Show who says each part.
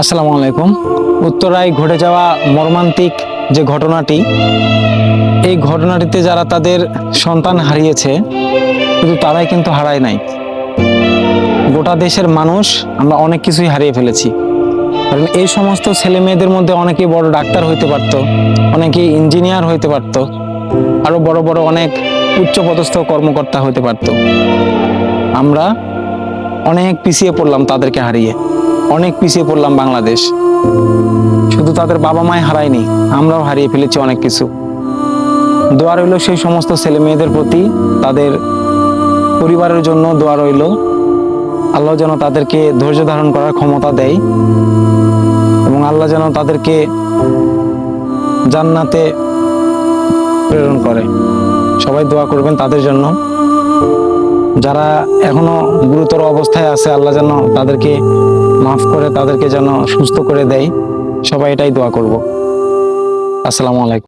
Speaker 1: আসসালামু আলাইকুম। উত্তরায় ঘটে যাওয়া মর্মান্তিক যে ঘটনাটি, এই ঘটনাটিতে যারা তাদের সন্তান হারিয়েছে, কিন্তু তারাই কিন্তু হারায় নাই। গোটা দেশের মানুষ, আমরা অনেক কিছুই হারিয়ে ফেলেছি। কারণ এই সমস্ত ছেলে মেয়েদের মধ্যে অনেকেই বড় ডাক্তার হইতে পারতো, অনেকেই ইঞ্জিনিয়ার হইতে পারতো আরও বড় বড় অনেক উচ্চপদস্থ কর্মকর্তা হইতে পারতো। আমরা অনেক পিছিয়ে পড়লাম তাদেরকে হারিয়ে। অনেক পিছিয়ে পড়লাম বাংলাদেশ। শুধু তাদের বাবা মায় হারায়নি, আমরাও হারিয়ে ফেলেছি অনেক কিছু। দোয়া রইল সেই সমস্ত ছেলে মেয়েদের প্রতি, তাদের পরিবারের জন্য দোয়া রইল। আল্লাহ যেন তাদেরকে ধৈর্য ধারণ করার ক্ষমতা দেয় এবং আল্লাহ যেন তাদেরকে জান্নাতে প্রেরণ করে। সবাই দোয়া করবেন তাদের জন্য। যারা এখনও গুরুতর অবস্থায় আছে, আল্লাহ যেন তাদেরকে মাফ করে তাদেরকে যেন সুস্থ করে দেয়। সবাই এটাই দোয়া করব। আসসালামু আলাইকুম।